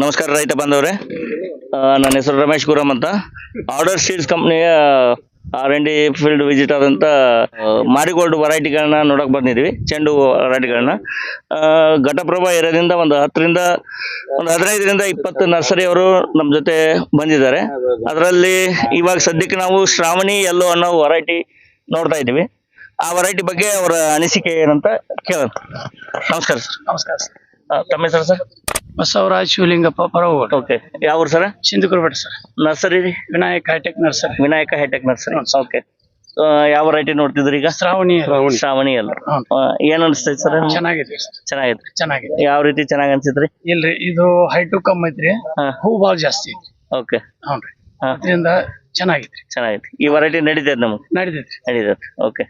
ನಮಸ್ಕಾರ ರೈತ ಬಾಂಧವ್ರೆ. ನನ್ನ ಹೆಸರು ರಮೇಶ್ ಗುರಮ್ ಅಂತ. Order sheets ಕಂಪ್ನಿಯ R N D field visit ಆದಂತ ಮಾರಿಗೋಲ್ಡ್ ವೆರೈಟಿಗಳನ್ನ ನೋಡಕ್ ಬಂದಿದ್ವಿ ಚೆಂಡು ವೆರೈಟಿಗಳನ್ನ ಘಟಪ್ರಭಾ ಏರಿಯಾದಿಂದ ಒಂದು ಹತ್ತರಿಂದ ಒಂದು ಹದಿನೈದರಿಂದ ಇಪ್ಪತ್ತು ನರ್ಸರಿ ಅವರು ನಮ್ಮ ಜೊತೆ ಬಂದಿದ್ದಾರೆ. ಅದರಲ್ಲಿ ಇವಾಗ ಸದ್ಯಕ್ಕೆ ನಾವು ಶ್ರಾವಣಿ ಎಲ್ಲೋ ಅನ್ನೋ ವೆರೈಟಿ ನೋಡ್ತಾ ಇದ್ದೀವಿ. ಆ ವೆರೈಟಿ ಬಗ್ಗೆ ಅವರ ಅನಿಸಿಕೆ ಏನಂತ ಕೇಳೋಣ. ನಮಸ್ಕಾರ ಸರ್. ನಮಸ್ಕಾರ ಸರ್. ತಮ್ಮ ಹೆಸರು ಸರ್? ಬಸವರಾಜ್ ಶಿವಲಿಂಗಪ್ಪ ಪರವಗೋಡು ಓಕೆ ಯಾವ ಊರು sir? Sindhukurbeta sir. Nursery Vinayaka hi tech nursery Vinayaka hi tech nursery okay ಯಾವ ವೆರೈಟಿ ನೋಡ್ತಿದ್ರಿ ಈಗ? ಶ್ರಾವಣಿ ಶ್ರಾವಣಿ ಅಲ್ಲ. ಏನ್ ಅನಿಸ್ತೈತಿ ಸರ್? ಚೆನ್ನಾಗಿದೆ ಚೆನ್ನಾಗಿದೆ. ಚೆನ್ನಾಗಿದೆ. ಯಾವ ರೀತಿ ಚೆನ್ನಾಗ್ ಅನ್ಸಿದ್ರಿ? ಇಲ್ರಿ ಇದು ಹೈಟು ಕಮ್ ಐತ್ರಿ. ಹಾ. ಭಾಳ ಜಾಸ್ತಿ ಐತಿ ಓಕೆ ಹೌನ್ರಿ ಅದರಿಂದ ಚೆನ್ನಾಗಿತ್ತು ಚೆನ್ನಾಗಿತ್ತು ಈ ವೆರೈಟಿ ನಡೀತೈತೆ ನಮಗೆ? ನಡೀತೈತೆ. ನಡೀತೈತಿ ಓಕೆ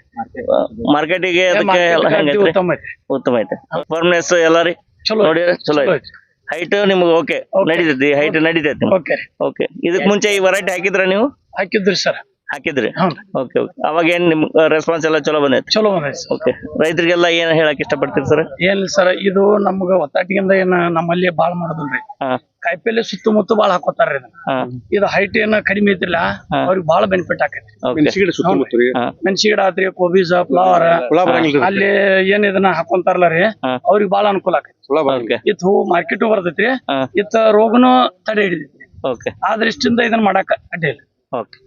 ಮಾರ್ಕೆಟಿಗೆ ಅದಕ್ಕೆ ಎಲ್ಲ ಉತ್ತಮ ಐತೆ ಉತ್ತಮ ಐತೆ. ಫರ್ಮ್ನೆಸ್ ಎಲ್ಲ ರೀ? ಚಲೋ ನೋಡಿ ಚಲೋ ಐತಿ ಹೈಟ್ ನಿಮ್ಗೆ ಓಕೆ. ನಡೀತೈತಿ ಹೈಟ್ ನಡೀತೈತಿ ಓಕೆ ಓಕೆ ಇದಕ್ ಮುಂಚೆ ಈ ವೆರೈಟಿ ಹಾಕಿದ್ರ ನೀವು? ಹಾಕಿದ್ರಿ ಸರ್. ಹಾಕಿದ್ರಿ? ಓಕೆ ಓಕೆ ಅವಾಗ ಏನ್ ನಿಮ್ ರೆಸ್ಪಾನ್ಸ್ ಎಲ್ಲ ಚಲೋ ಬಂದೈತಿ ಚಲೋ ಬಂದೈತಿ ಸರ್. ಓಕೆ ರೈತರಿಗೆಲ್ಲ ಏನ್ ಹೇಳಕ್ ಇಷ್ಟಪಡ್ತೀರಿ ಸರ್? ಏನ್ ಸರ್ ಇದು ನಮ್ಗ ಒತ್ತಾಟಿಯಿಂದ ಏನ ನಮ್ಮಲ್ಲಿ ಬಾಳ ಮಾಡೋದಿಲ್ರಿ. ಹಾ. ಕಾಯಿಪಲ್ಲೆ ಸುತ್ತಮುತ್ತ ಬಾಳ ಹಾಕೋತಾರ್ರಿ ಇದನ್ನ. ಹಾ. ಇದು ಹೈಟ್ ಏನ ಕಡಿಮೆ ಐತಿಲ್ಲ ಹಾ. ಅವ್ರಿಗೆ ಬಾಳ ಬೆನಿಫಿಟ್ ಆಕೈತಿ ಓಕೆ ಸುತ್ತಮುತ್ತ ರೀ ಹಾ ಮೆಣಸಿ ಗಿಡ ಆತ್ರಿ ಕೋಬೀಜ ಫ್ಲವರ್. ಹುಳ ಬರಂಗಿಲ್ಲ ಅಲ್ಲಿ ಏನ್ ಇದನ್ನ ಹಾಕೊಂತಾರಲ್ಲ ರೀ ಹಾ. ಅವ್ರಿಗೆ ಬಾಳ ಅನುಕೂಲ ಆಕೈತಿ ಹುಳ ಬರಂಗಿಲ್ಲ ಓಕೆ ಇತ್ ಹೂ ಮಾರ್ಕೆಟ್ ಬರ್ತೈತ್ರಿ ಹಾ. ಇತ್ತ ರೋಗನು ತಡೆ ಹಿಡಿದೈತಿ ಓಕೆ ಆ ದೃಷ್ಟಿಯಿಂದ ಇದನ್ನ ಮಾಡಾಕ ಅಡ್ಡಿ ಇಲ್ಲ. ಓಕೆ